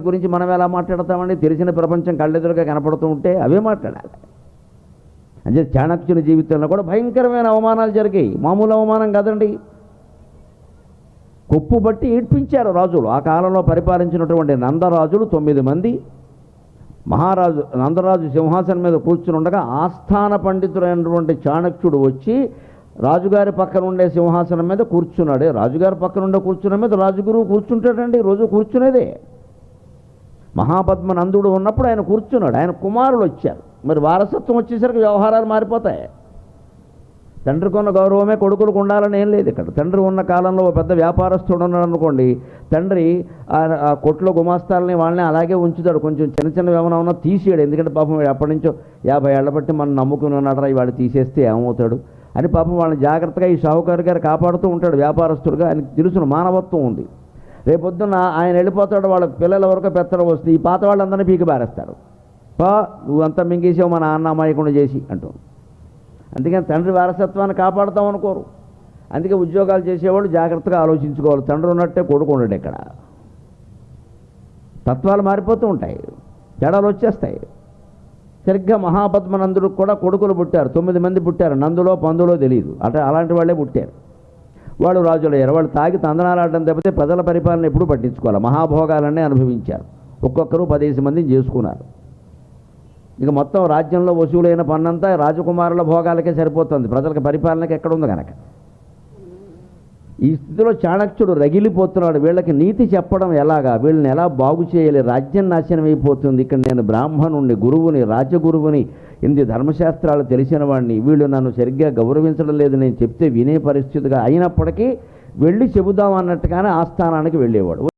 గురించి మనం ఎలా మాట్లాడతామండి? తెలిసిన ప్రపంచం కళ్ళెదురుగా కనపడుతూ ఉంటే అవే మాట్లాడాలి. అంటే చాణక్యుని జీవితంలో కూడా భయంకరమైన అవమానాలు జరిగాయి. మామూలు అవమానం కాదండి. కొప్పు బట్టి ఏడ్పించారు రాజులు. ఆ కాలంలో పరిపాలించినటువంటి నందరాజులు తొమ్మిది మంది. మహారాజు నందరాజు సింహాసనం మీద కూర్చుని ఉండగా ఆస్థాన పండితుడైనటువంటి చాణక్యుడు వచ్చి రాజుగారి పక్కన ఉండే సింహాసనం మీద కూర్చున్నాడే. రాజుగారి పక్కన ఉండే కూర్చున్న మీద రాజుగురువు కూర్చుంటాడండి. రోజు కూర్చునేదే. మహాపద్మ నందుడు ఉన్నప్పుడు ఆయన కూర్చున్నాడు. ఆయన కుమారులు వచ్చారు. మరి వారసత్వం వచ్చేసరికి వ్యవహారాలు మారిపోతాయి. తండ్రికి ఉన్న గౌరవమే కొడుకులకు ఉండాలని ఏం లేదు ఇక్కడ. తండ్రి ఉన్న కాలంలో ఒక పెద్ద వ్యాపారస్తుడు ఉన్నాడు అనుకోండి తండ్రి ఆ- కొట్లో గుమాస్తాలని వాళ్ళని అలాగే ఉంచుతాడు. కొంచెం చిన్న చిన్న ఏమైనా ఉన్నా తీసేయడు. ఎందుకంటే పాపం వీడు ఎప్పటి నుంచో యాభై ఏళ్ళ బట్టి మనం నమ్ముకుని ఉన్నాడరా వాడు తీసేస్తే ఏమవుతాడు? అని పాపం వాళ్ళని జాగ్రత్తగా ఈ షావుకారు గారు కాపాడుతూ ఉంటాడు వ్యాపారస్తుడుగా. ఆయనకు తెలుసును మానవత్వం ఉంది. రేపొద్దున ఆయన వెళ్ళిపోతాడు వాళ్ళ పిల్లల వరకు పెత్తడం వస్తుంది. ఈ పాత వాళ్ళందరినీ పీకి బారేస్తారు పా నువ్వంతా మింగేసావు మా నాన్న అమాయకుండా చేసి అంటూ అందుకని తండ్రి వారసత్వాన్ని కాపాడుతాం అనుకోరు. అందుకే ఉద్యోగాలు చేసేవాళ్ళు జాగ్రత్తగా ఆలోచించుకోవాలి. తండ్రి ఉన్నట్టే కొడుకు ఉండడు ఇక్కడ. తత్వాలు మారిపోతూ ఉంటాయి. తేడాలు వచ్చేస్తాయి. సరిగ్గా మహాపద్మనందుడికి కూడా కొడుకులు పుట్టారు. తొమ్మిది మంది పుట్టారు. నందులో పందులో తెలియదు అట అలాంటి వాళ్ళే పుట్టారు. వాళ్ళు రాజులయ్యారు వాళ్ళు తాగి తందనాలాడడం తప్పితే ప్రజల పరిపాలన ఎప్పుడూ పట్టించుకోవాలి? మహాభోగాలన్నీ అనుభవించారు. ఒక్కొక్కరు పదిహేను మందిని చేసుకున్నారు. ఇక మొత్తం రాజ్యంలో వసూలైన పన్నంతా రాజకుమారుల భోగాలకే సరిపోతుంది. ప్రజలకు పరిపాలనకి ఎక్కడుంది కనుక ఈ స్థితిలో చాణక్యుడు రగిలిపోతున్నాడు. వీళ్ళకి నీతి చెప్పడం ఎలాగా? వీళ్ళని ఎలా బాగు చేయాలి? రాజ్యం నాశనం అయిపోతుంది. ఇక్కడ నేను బ్రాహ్మణుణ్ణి గురువుని రాజగురువుని ఇన్ని ధర్మశాస్త్రాలు తెలిసిన వాడిని వీళ్ళు నన్ను సరిగ్గా గౌరవించడం లేదు. నేను చెప్తే వినే పరిస్థితిగా అయినప్పటికీ వెళ్ళి చెబుదాం అన్నట్టుగానే ఆస్థానానికి వెళ్ళేవాడు.